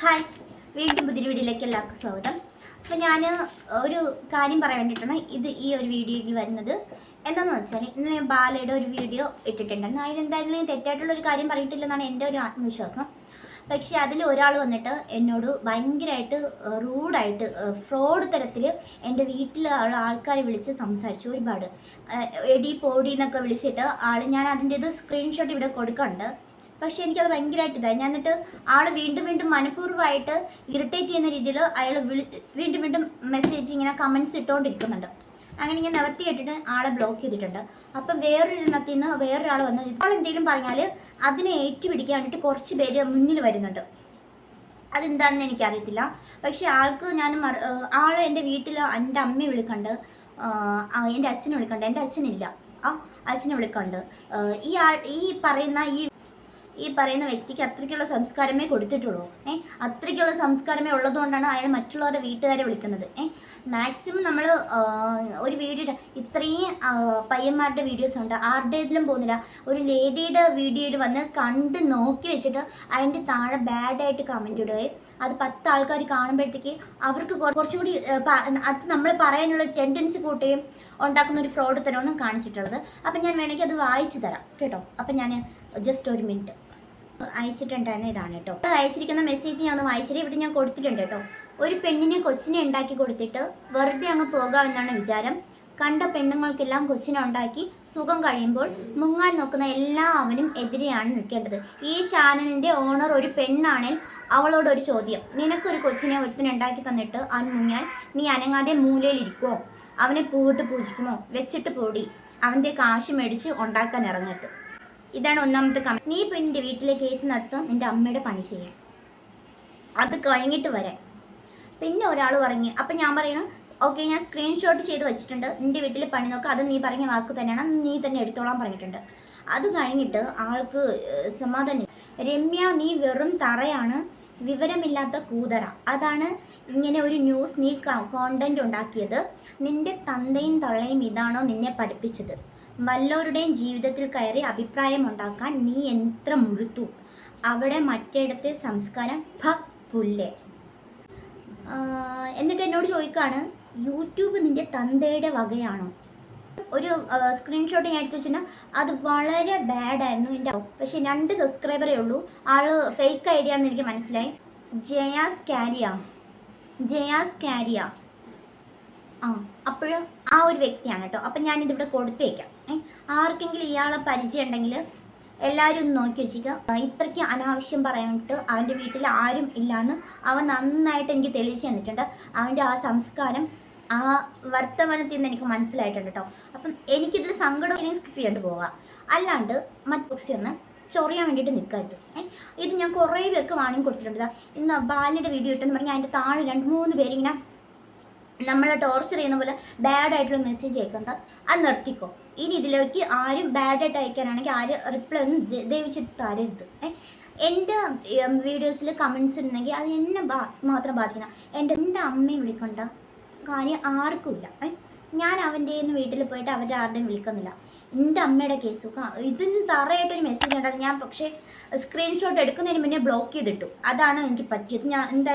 Hi. വീണ്ടും പുതിയൊരു വീഡിയോയിലേക്ക് എല്ലാവർക്കും സ്വാഗതം. അപ്പോൾ ഞാൻ ഒരു കാര്യം പറയാൻ വേണ്ടിയിട്ടാണ് ഇത് ഈ ഒരു വീഡിയോയിൽ വരുന്നത്. എന്താണെന്ന് വെച്ചാൽ ഇന്ന് ഞാൻ ബാലയുടെ ഒരു വീഡിയോ ഇട്ടിട്ടുണ്ടായിരുന്നു. അതിലെന്തായാലും ഞാൻ തെറ്റായിട്ടുള്ള ഒരു കാര്യം പറഞ്ഞിട്ടില്ലെന്നാണ് എന്റെ ഒരു ആത്മവിശ്വാസം. പക്ഷേ അതിൽ ഒരാൾ വന്നിട്ട് എന്നോട് ഭയങ്കരമായിട്ട് റൂഡായിട്ട് ഫ്രോഡ് തരത്തിൽ എന്റെ വീട്ടിലുള്ള ആൾക്കാരെ വിളിച്ച് സംസാരിച്ചു ഒരുപാട്. എടി പോടി എന്നൊക്കെ വിളിച്ചിട്ട് ആൾ ഞാൻ അതിന്റെ ഇത് സ്ക്രീൻഷോട്ട് ഇവിടെ കൊടുക്കുന്നുണ്ട് പക്ഷെ എനിക്കത് ഭയങ്കരമായിട്ട് ഇതായി. ഞാൻ എന്നിട്ട് ആൾ വീണ്ടും വീണ്ടും മനഃപൂർവമായിട്ട് ഇറിറ്റേറ്റ് ചെയ്യുന്ന രീതിയിൽ അയാൾ വീണ്ടും വീണ്ടും മെസ്സേജ് ഇങ്ങനെ കമൻസ് ഇട്ടുകൊണ്ടിരിക്കുന്നുണ്ട് അങ്ങനെ ഞാൻ നിവർത്തി കേട്ടിട്ട് ആളെ ബ്ലോക്ക് ചെയ്തിട്ടുണ്ട്. അപ്പം വേറൊരെണ്ണത്തിൽ നിന്ന് വേറൊരാൾ വന്ന് ഇപ്പോൾ എന്തെങ്കിലും പറഞ്ഞാൽ അതിനെ ഏറ്റുപിടിക്കാൻ വേണ്ടിയിട്ട് കുറച്ച് പേര് മുന്നിൽ വരുന്നുണ്ട്. അതെന്താണെന്ന് എനിക്കറിയത്തില്ല. പക്ഷേ ആൾക്ക് ഞാൻ ആൾ എന്റെ വീട്ടിൽ എന്റെ അമ്മയെ വിളിക്കണ്ട്. എന്റെ അച്ഛനെ വിളിക്കണ്ട്. എന്റെ അച്ഛനില്ല. ആ അച്ഛനെ വിളിക്കണ്ട്. ഈ ആ ഈ പറയുന്ന ഈ ഈ പറയുന്ന വ്യക്തിക്ക് അത്രയ്ക്കുള്ള സംസ്കാരമേ കൊടുത്തിട്ടുള്ളൂ. ഏ? അത്രയ്ക്കുള്ള സംസ്കാരമേ ഉള്ളതുകൊണ്ടാണ് അയാൾ മറ്റുള്ളവരുടെ വീട്ടുകാരെ വിളിക്കുന്നത്. ഏ? മാക്സിമം നമ്മൾ ഒരു വീഡിയോ ഇത്രയും പയ്യന്മാരുടെ വീഡിയോസ് ഉണ്ട്. ആരുടേതിലും പോകുന്നില്ല. ഒരു ലേഡിയുടെ വീഡിയോയിൽ വന്ന് കണ്ട് നോക്കി വെച്ചിട്ട് അതിന്റെ താഴെ ബാഡായിട്ട് കമന്റ് ഇടുകയും അത് പത്ത് ആൾക്കാർ കാണുമ്പോഴത്തേക്ക് അവർക്ക് കുറച്ചുകൂടി കുറച്ചും കൂടി അടുത്ത് നമ്മൾ പറയാനുള്ള ടെൻഡൻസി കൂട്ടുകയും ഉണ്ടാക്കുന്ന ഒരു ഫ്രോഡ് തരമാണ് കാണിച്ചിട്ടുള്ളത്. അപ്പം ഞാൻ വേണമെങ്കിൽ അത് വായിച്ചു തരാം. കേട്ടോ? അപ്പം ഞാൻ ജസ്റ്റ് ഒരു മിനിറ്റ് അയച്ചിട്ടുണ്ടായിരുന്ന ഇതാണ് കേട്ടോ അത് അയച്ചിരിക്കുന്ന മെസ്സേജ് ഞാൻ ഒന്ന് വായിച്ചിട്ട് ഇവിടെ ഞാൻ കൊടുത്തിട്ടുണ്ട് കേട്ടോ ഒരു പെണ്ണിനെ കൊച്ചിനെ ഉണ്ടാക്കി കൊടുത്തിട്ട് വെറുതെ അങ്ങ് പോകാമെന്നാണ് വിചാരം. കണ്ട പെണ്ണുങ്ങൾക്കെല്ലാം കൊച്ചിനെ ഉണ്ടാക്കി സുഖം കഴിയുമ്പോൾ മുങ്ങാൻ നോക്കുന്ന എല്ലാവനും എതിരെയാണ് നിൽക്കേണ്ടത്. ഈ ചാനലിന്റെ ഓണർ ഒരു പെണ്ണാണെങ്കിൽ അവളോട് ഒരു ചോദ്യം. നിനക്കൊരു കൊച്ചിനെ ഒരുത്തിനുണ്ടാക്കി തന്നിട്ട് അവൻ മുങ്ങിയാൽ നീ അനങ്ങാതെ മൂലയിലിരിക്കുമോ അവനെ പൂവിട്ട് പൂജിക്കുമോ? വെച്ചിട്ട് പൂടി. അവന്റെ കാശ് മേടിച്ച് ഉണ്ടാക്കാൻ ഇറങ്ങരുത്. ഇതാണ് ഒന്നാമത്തെ കമന്റ് നീ ഇപ്പൊ നിന്റെ വീട്ടിലെ കേസ് നടത്തും നിന്റെ അമ്മയുടെ പണി ചെയ്യാൻ. അത് കഴിഞ്ഞിട്ട് വരെ. പിന്നെ ഒരാൾ പറഞ്ഞു അപ്പൊ ഞാൻ പറയണു ഓക്കെ ഞാൻ സ്ക്രീൻഷോട്ട് ചെയ്ത് വെച്ചിട്ടുണ്ട്. നിന്റെ വീട്ടിൽ പണി നോക്കുക അത് നീ പറഞ്ഞ വാക്ക് തന്നെയാണ്. നീ തന്നെ എടുത്തോളാൻ പറഞ്ഞിട്ടുണ്ട്. അത് കഴിഞ്ഞിട്ട് ആൾക്ക് സമാധാനം. രമ്യ നീ വെറും തറയാണ്. വിവരമില്ലാത്ത കൂതറ. അതാണ് ഇങ്ങനെ ഒരു ന്യൂസ് നീ കോണ്ടന്റ് ഉണ്ടാക്കിയത്. നിന്റെ തന്തയും തള്ളയും ഇതാണോ നിന്നെ പഠിപ്പിച്ചത്? വല്ലവരുടെയും ജീവിതത്തിൽ കയറി അഭിപ്രായം ഉണ്ടാക്കാൻ നീ എത്ര മുഴുത്തു? അവിടെ മറ്റിടത്തെ സംസ്കാരം ഭ പുല്ലേ? എന്നിട്ട് എന്നോട് ചോദിക്കുകയാണ് യൂട്യൂബ് നിന്റെ തന്തയുടെ വകയാണോ? ഒരു സ്ക്രീൻഷോട്ട് ഞാൻ എടുത്തു വെച്ചാൽ അത് വളരെ ബാഡായിരുന്നു എന്റെ പക്ഷെ രണ്ട് സബ്സ്ക്രൈബറേ ഉള്ളൂ. ആൾ ഫേക്ക് ഐഡിയ ആണെന്ന് എനിക്ക് മനസ്സിലായി. ജയാസ് കാരിയ. ജയാസ് കാരിയ. ആ അപ്പോഴും ആ ഒരു വ്യക്തിയാണ് കേട്ടോ. അപ്പം ഞാനിതിവിടെ കൊടുത്തേക്കാം. ആർക്കെങ്കിലും ഇയാളെ പരിചയം ഉണ്ടെങ്കിൽ എല്ലാവരും നോക്കി വെച്ചിരിക്കുക. ഇത്രയ്ക്ക് അനാവശ്യം പറയാനിട്ട് അവന്റെ വീട്ടിൽ ആരും ഇല്ലാന്ന് അവൻ നന്നായിട്ട് എനിക്ക് തെളിയിച്ചു തന്നിട്ടുണ്ട്. അവന്റെ ആ സംസ്കാരം ആ വർത്തമാനത്തിൽ നിന്ന് എനിക്ക് മനസ്സിലായിട്ടുണ്ട് കേട്ടോ. അപ്പം എനിക്കിതിൽ സങ്കടം ഇനി സ്കിപ്പ് ചെയ്യാണ്ട് പോകാം അല്ലാണ്ട് മറ്റ് ബുക്സി ഒന്ന് ചൊറിയാൻ വേണ്ടിയിട്ട് നിൽക്കരുത് ഇത് ഞാൻ കുറേ പേർക്ക് വാങ്ങി കൊടുത്തിട്ടുണ്ട് ഇന്ന് ബാലിന്റെ വീഡിയോ ഇട്ടെന്ന് പറഞ്ഞാൽ അതിന്റെ താഴെ രണ്ട് മൂന്ന് പേരിങ്ങനെ നമ്മളെ ടോർച്ചർ ചെയ്യുന്ന പോലെ ബാഡ് ആയിട്ടുള്ള മെസ്സേജ് അയക്കണ്ട അത് നിർത്തിക്കോ. ഇനി ഇതിലേക്ക് ആരും ബാഡ് ആയിട്ട് അയക്കാനാണെങ്കിൽ ആരും റിപ്ലൈ ഒന്നും ദയവിച്ചിട്ട് തരരുത്. എന്റെ വീഡിയോസിൽ കമൻസ് ഉണ്ടെങ്കിൽ അത് എന്നെ മാത്രം ബാധിക്കുന്ന എന്റെ എന്റെ അമ്മയും വിളിക്കണ്ട. കാര്യം ആർക്കുമില്ല. ഞാൻ അവന്റെ വീട്ടിൽ പോയിട്ട് അവരുടെ ആരുടെയും വിളിക്കുന്നില്ല. എന്റെ അമ്മയുടെ കേസ് ഇതിന് തറയായിട്ടൊരു മെസ്സേജ് ഉണ്ടായിരുന്നു. ഞാൻ പക്ഷേ സ്ക്രീൻഷോട്ട് എടുക്കുന്നതിന് മുന്നേ ബ്ലോക്ക് ചെയ്തിട്ടു. അതാണ് എനിക്ക് പറ്റിയത്. ഞാൻ എന്താ